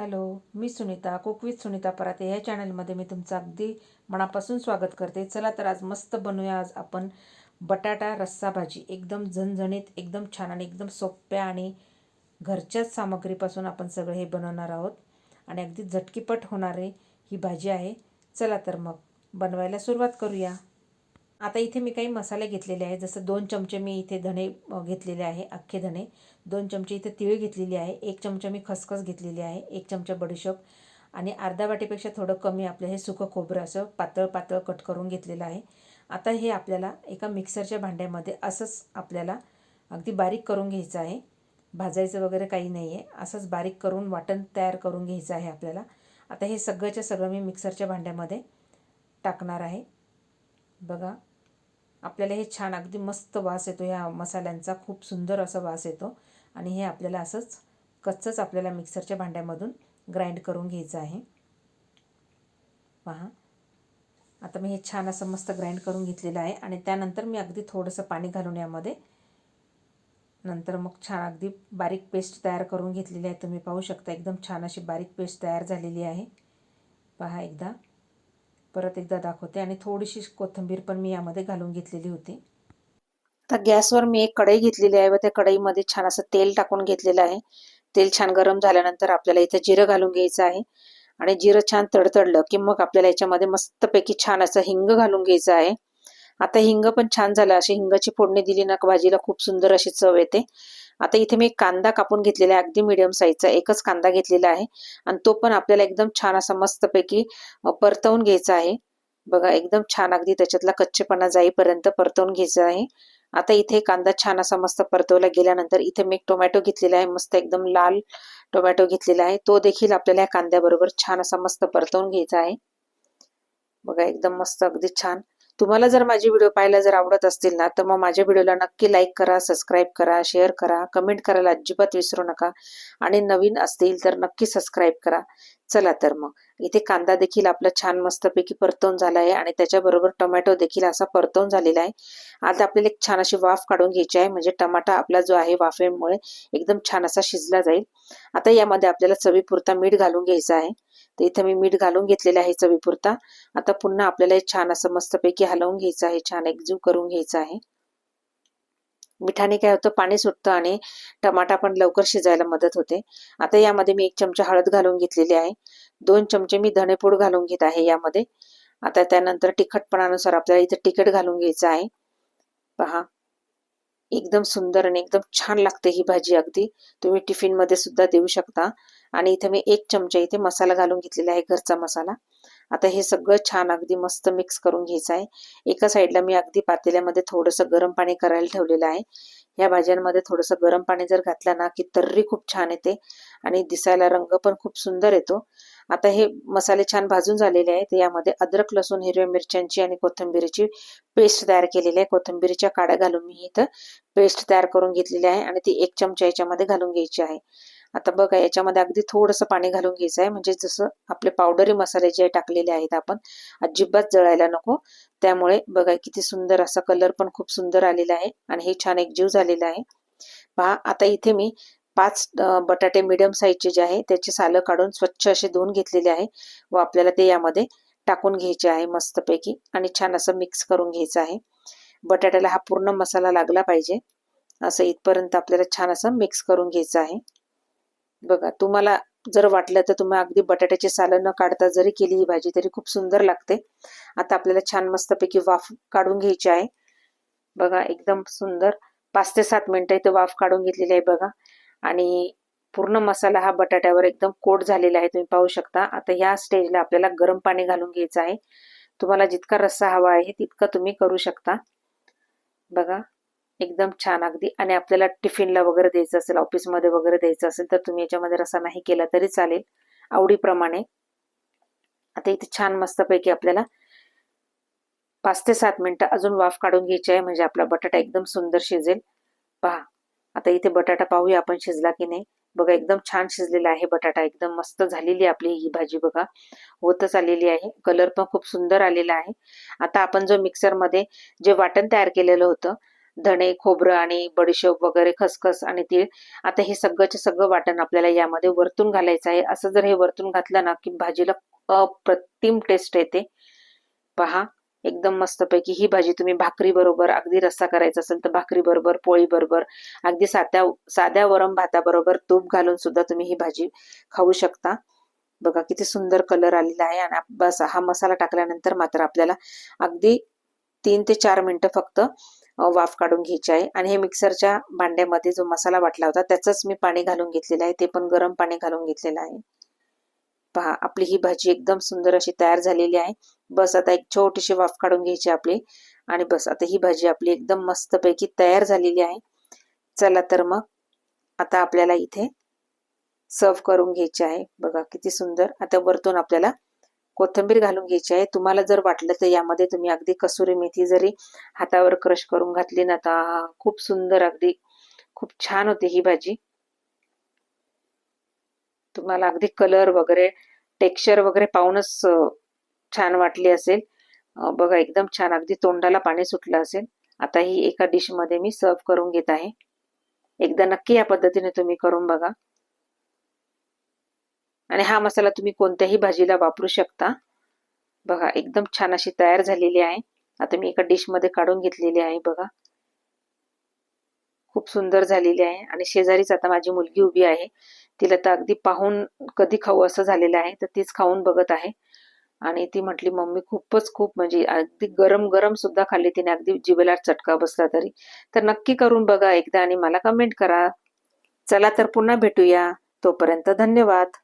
Hello मी Sunita cook with Sunita Parate. ह्या चॅनलमध्ये मी तुमचं अगदी मनापासून स्वागत करते. चला तर आज मस्त बनवूया आज आपण बटाटा रस्सा भाजी. एकदम झणझणीत एकदम छान आणि एकदम सोप्या आणि घरच्याच सामग्रीपासून आपण सगळं हे बनवणार आहोत. आणि अगदी झटकीपट होणारे ही भाजी आहे. चला तर मग बनवायला सुरुवात करूया. आता इथे मी काही मसाले घेतलेले आहे जसं दोन चमचे मी इथे धणे घेतलेले आहे अख्खे धणे. दोन चमचे इथे तीळ घेतलेली आहे. एक चमचा मी खसखस घेतलेली आहे. एक चमचा बडीशोप. आणि अर्धा वाटीपेक्षा थोडं कमी आपलं हे सुकं खोबरं असं पातळ पातळ कट करून घेतलेलं आहे. आता हे आपल्याला एका मिक्सरच्या भांड्यामध्ये असंच आपल्याला अगदी बारीक करून घ्यायचं आहे. भाजायचं वगैरे काही नाही आहे असंच बारीक करून वाटण तयार करून घ्यायचं आहे आपल्याला. आता हे सगळंच्या सगळं मी मिक्सरच्या भांड्यामध्ये टाकणार आहे. बघा. आपल्याला हे छान अगदी मस्त वास येतो. ह्या मसाल्यांचा खूप सुंदर असा वास येतो. आणि हे आपल्याला असंच कच्चंच आपल्याला मिक्सरच्या भांड्यामधून ग्राइंड करून घ्यायचं आहे. पहा. आता मी हे छान असं मस्त ग्राइंड करून घेतलेलं आहे. आणि त्यानंतर मी अगदी थोडंसं पाणी घालून यामध्ये नंतर मग छान अगदी बारीक पेस्ट तयार करून घेतलेली आहे. तुम्ही पाहू शकता एकदम छान अशी बारीक पेस्ट तयार झालेली आहे. पहा एकदा. परत एकदा दाखवते. आणि थोडीशी कोथिंबीर पण मी यामध्ये घालून घेतलेली होती. आता गॅसवर मी एक कढई घेतलेली आहे व त्या कढईमध्ये छान असं तेल टाकून घेतलेलं आहे. तेल छान गरम झाल्यानंतर आपल्याला इथं जिरं घालून घ्यायचं आहे. आणि जिरं छान तडतडलं की मग आपल्याला याच्यामध्ये मस्तपैकी छान असं हिंग घालून घ्यायचं आहे. आता हिंग पण छान झालं. अशी हिंगाची फोडणी दिली ना भाजीला खूप सुंदर अशी चव येते. आता इथे मी एक कांदा कापून घेतलेला आहे अगदी मिडियम साईजचा एकच कांदा घेतलेला आहे. आणि तो पण आपल्याला एकदम छान असा मस्तपैकी परतवून घ्यायचा आहे. बघा एकदम छान अगदी त्याच्यातला कच्चेपणा जाईपर्यंत परतवून घ्यायचा आहे. आता इथे कांदा छान असा मस्त परतवला गेल्यानंतर इथे मी एक टोमॅटो घेतलेला आहे मस्त एकदम लाल टोमॅटो घेतलेला आहे. तो देखील आपल्याला या कांद्याबरोबर छान असा मस्त परतवून घ्यायचा आहे. बघा एकदम मस्त अगदी छान. तुम्हाला जर माझे व्हिडिओ पाहायला जर आवडत असतील ना तर मग माझ्या व्हिडिओला नक्की लाईक करा सबस्क्राईब करा शेअर करा कमेंट करायला अजिबात विसरू नका. आणि नवीन असतील तर नक्की सबस्क्राईब करा. चला तर मग. इथे कांदा देखील आपला छान मस्तपैकी परतवून झाला आहे आणि त्याच्याबरोबर टोमॅटो देखील असा परतवून झालेला आहे. आता आपल्याला एक छान अशी वाफ काढून घ्यायची आहे. म्हणजे टमाटा आपला जो आहे वाफेमुळे एकदम छान असा शिजला जाईल. आता यामध्ये आपल्याला चवीपुरता मीठ घालून घ्यायचं आहे. तर इथं मी मीठ घालून घेतलेलं आहे चवीपुरता. आता पुन्हा आपल्याला हे छान असं मस्तपैकी हलवून घ्यायचं आहे छान एकजीव करून घ्यायचं आहे. मिठाने काय होतं पाणी सुटतं आणि टमाटा पण लवकर शिजायला मदत होते. आता यामध्ये मी एक चमचा हळद घालून घेतलेली आहे. दोन चमचे मी धणेपूड घालून घेत आहे यामध्ये. आता त्यानंतर तिखटपणानुसार आपल्याला इथे तिखट घालून घ्यायचं आहे. पहा. एकदम सुंदर आणि एकदम छान लागते ही भाजी अगदी. तुम्ही टिफिनमध्ये सुद्धा देऊ शकता. आणि इथे मी एक चमचा इथे मसाला घालून घेतलेला आहे घरचा मसाला. आता हे सगळं छान अगदी मस्त मिक्स करून घ्यायचं आहे. एका साईडला मी अगदी पातेल्यामध्ये थोडंसं गरम पाणी करायला ठेवलेलं आहे. या भाज्यांमध्ये थोडंसं गरम पाणी जर घातलं ना की तर्री खूप छान येते. आणि दिसायला रंग पण खूप सुंदर येतो. आता हे मसाले छान भाजून झालेले आहेत. यामध्ये अद्रक लसूण हिरव्या मिरच्यांची आणि कोथिंबीरीची पेस्ट तयार केलेली आहे. कोथिंबीरीच्या काड्या घालून मी इथं पेस्ट तयार करून घेतलेली आहे आणि ती एक चमचा याच्यामध्ये घालून घ्यायची आहे. आता बघा याच्यामध्ये अगदी थोडंसं पाणी घालून घ्यायचं आहे. म्हणजे जसं आपले पावडरी मसाले जे टाकलेले आहेत आपण अजिबात जळायला नको. त्यामुळे बघा किती सुंदर असा कलर पण खूप सुंदर आलेला आहे आणि हे छान एकजीव झालेला आहे. पहा आता इथे मी पाच बटाटे मिडियम साईजचे जे आहे त्याची सालं काढून स्वच्छ असे धुवून घेतलेले आहे व आपल्याला ते यामध्ये टाकून घ्यायचे आहे मस्तपैकी आणि छान असं मिक्स करून घ्यायचं आहे. बटाट्याला हा पूर्ण मसाला लागला पाहिजे. असं इथपर्यंत आपल्याला छान असं मिक्स करून घ्यायचं आहे. बघा तुम्हाला जर वाटलं तर तुम्ही अगदी बटाट्याची सालं न काढता जरी केली ही भाजी तरी खूप सुंदर लागते. आता आपल्याला छान मस्तपैकी वाफ काढून घ्यायची आहे. बघा एकदम सुंदर पाच ते सात मिनिटं इथे वाफ काढून घेतलेली आहे बघा. आणि पूर्ण मसाला हा बटाट्यावर एकदम कोट झालेला आहे तुम्ही पाहू शकता. आता ह्या स्टेजला आपल्याला गरम पाणी घालून घ्यायचं आहे. तुम्हाला जितका रस्सा हवा आहे तितका तुम्ही करू शकता. बघा एकदम छान अगदी. आणि आपल्याला टिफिनला वगैरे द्यायचं असेल ऑफिसमध्ये वगैरे द्यायचं असेल तर तुम्ही याच्यामध्ये रस्सा नाही केला तरी चालेल आवडीप्रमाणे. आता इथे छान मस्तपैकी आपल्याला पाच ते सात मिनिटं अजून वाफ काढून घ्यायची आहे म्हणजे आपला बटाटा एकदम सुंदर शिजेल. पहा आता इथे बटाटा पाहूया आपण शिजला की नाही. बघा एकदम छान शिजलेला आहे बटाटा. एकदम मस्त झालेली आपली ही भाजी बघा. होतच आलेली आहे. कलर पण खूप सुंदर आलेला आहे. आता आपण जो मिक्सरमध्ये जे वाटण तयार केलेलं होतं धणे खोबरं आणि बडीशोप वगैरे खसखस आणि तीळ आता हे सगळंचे सगळं वाटण आपल्याला यामध्ये वरतून घालायचं आहे. असं जर हे वरतून घातलं ना की भाजीला अप्रतिम टेस्ट येते. पहा एकदम मस्तपैकी ही भाजी तुम्ही भाकरी बरोबर अगदी रस्सा करायचा असेल तर भाकरी बरोबर पोळी बरोबर अगदी साध्या साध्या वरम भाताबरोबर तूप घालून सुद्धा तुम्ही ही भाजी खाऊ शकता. बघा किती सुंदर कलर आलेला आहे आणि बस हा मसाला टाकल्यानंतर मात्र आपल्याला अगदी तीन ते चार मिनटं फक्त वाफ काढून घ्यायची आहे. आणि हे मिक्सरच्या भांड्यामध्ये जो मसाला वाटला होता त्याचंच मी पाणी घालून घेतलेलं आहे. ते पण गरम पाणी घालून घेतलेलं आहे. पहा आपली ही भाजी एकदम सुंदर अशी तयार झालेली आहे. बस आता एक छोटीशी वाफ काढून घ्यायची आपली. आणि बस आता ही भाजी आपली एकदम मस्तपैकी तयार झालेली आहे. चला तर मग आता आपल्याला इथे सर्व करून घ्यायची आहे. बघा किती सुंदर. आता वरतून आपल्याला कोथिंबीर घालून घ्यायची आहे. तुम्हाला जर वाटलं तर यामध्ये तुम्ही अगदी कसुरी मेथी जरी हातावर क्रश करून घातली ना तर खूप सुंदर अगदी खूप छान होते ही भाजी. तुम्हाला अगदी कलर वगैरे टेक्स्चर वगैरे पाहूनच छान वाटली असेल. बघा एकदम छान अगदी तोंडाला पाणी सुटलं असेल. आता ही एका डिशमध्ये मी सर्व करून घेत आहे. एकदा नक्की या पद्धतीने तुम्ही करून बघा. आणि हा मसाला तुम्ही कोणत्याही भाजीला वापरू शकता. बघा एकदम छान अशी तयार झालेली आहे. आता मी एका डिशमध्ये काढून घेतलेली आहे बघा. खूप सुंदर झालेली आहे. आणि शेजारीच आता माझी मुलगी उभी आहे. तिला तर अगदी पाहून कधी खाऊ असं झालेलं आहे तर तीच खाऊन बघत आहे. आणि ती म्हटली मम्मी खूपच खूप म्हणजे अगदी गरम गरम सुद्धा खाल्ली तिने अगदी जिभेला चटका बसला तरी. तर नक्की करून बघा एकदा आणि मला कमेंट करा. चला तर पुन्हा भेटूया. तोपर्यंत धन्यवाद.